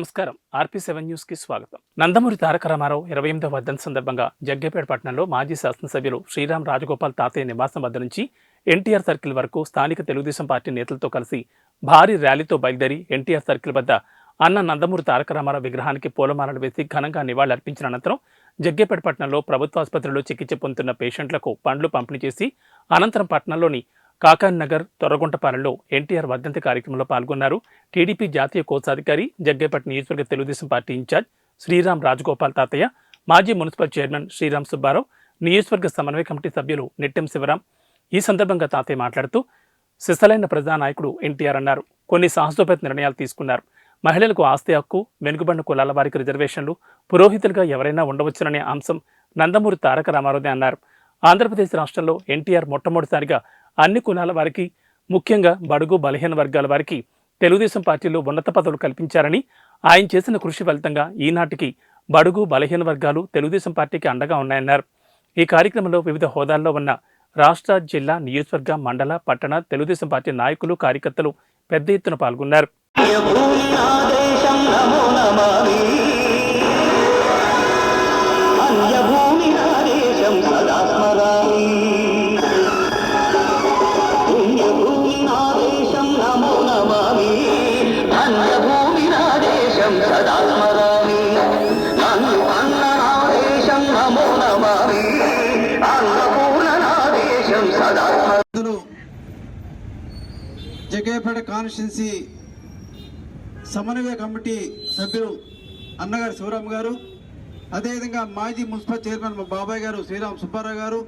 నమస్కారం. RP seven న్యూస్కి స్వాగతం. నందమూరి తారక రామారావు ఇరవై ఎనిమిదవ వర్ధన సందర్భంగా జగ్గేపేట పట్టణంలో మాజీ శాసనసభ్యులు శ్రీరామ్ రాజగోపాల్ తాతయ్య నివాసం వద్ద నుంచి ఎన్టీఆర్ సర్కిల్ వరకు స్థానిక తెలుగుదేశం పార్టీ నేతలతో కలిసి భారీ ర్యాలీతో బయలుదేరి ఎన్టీఆర్ సర్కిల్ వద్ద అన్న నందమూరి తారక రామారావు విగ్రహానికి పూలమాలలు వేసి ఘనంగా నివాళులర్పించిన అనంతరం జగ్గేపేట పట్టణంలో ప్రభుత్వ ఆసుపత్రిలో చికిత్స పొందుతున్న పేషెంట్లకు పండ్లు పంపిణీ చేసి అనంతరం పట్టణంలోని కాకాన్ నగర్ తొర్రగుంటపాలెంలో ఎన్టీఆర్ వర్ధంతి కార్యక్రమంలో పాల్గొన్నారు. టీడీపీ జాతీయ కోశాధికారి జగ్గేపట్ నియోజకవర్గ Telugudesam party in charge Sriram Rajagopal Tatayya మాజీ మున్సిపల్ చైర్మన్ శ్రీరామ్ సుబ్బారావు నియోజకవర్గ సమన్వయ కమిటీ సభ్యులు నిట్టెం శివరాం ఈ సందర్భంగా తాతయ్య మాట్లాడుతూ సిసలైన ప్రజానాయకుడు ఎన్టీఆర్ అన్నారు. కొన్ని సాహసోపేత నిర్ణయాలు తీసుకున్నారు. మహిళలకు ఆస్తి హక్కు వెనుకబడిన కులాల వారికి రిజర్వేషన్లు పురోహితులుగా ఎవరైనా ఉండవచ్చుననే అంశం నందమూరి తారక రామారావుదే అన్నారు. ఆంధ్రప్రదేశ్ రాష్ట్రంలో ఎన్టీఆర్ మొట్టమొదటిసారిగా అన్ని కులాల వారికి ముఖ్యంగా బడుగు బలహీన వర్గాల వారికి తెలుగుదేశం పార్టీలో ఉన్నత పదవులు కల్పించారని ఆయన చేసిన కృషి ఫలితంగా ఈనాటికి బడుగు బలహీన వర్గాలు తెలుగుదేశం పార్టీకి అండగా ఉన్నాయన్నారు. ఈ కార్యక్రమంలో వివిధ హోదాల్లో ఉన్న రాష్ట్ర జిల్లా నియోజకవర్గ మండల పట్టణ తెలుగుదేశం పార్టీ నాయకులు కార్యకర్తలు పెద్ద ఎత్తున పాల్గొన్నారు. ఆదేశం సదా నమో నమామి జగేపేట కాన్స్టిట్యున్సీ సమన్వయ కమిటీ సభ్యులు అన్నగారు శివరామ్ గారు అదేవిధంగా మాజీ మున్సిపల్ చైర్మన్ మా బాబాయ్ గారు శ్రీరామ్ సుబ్బారావు గారు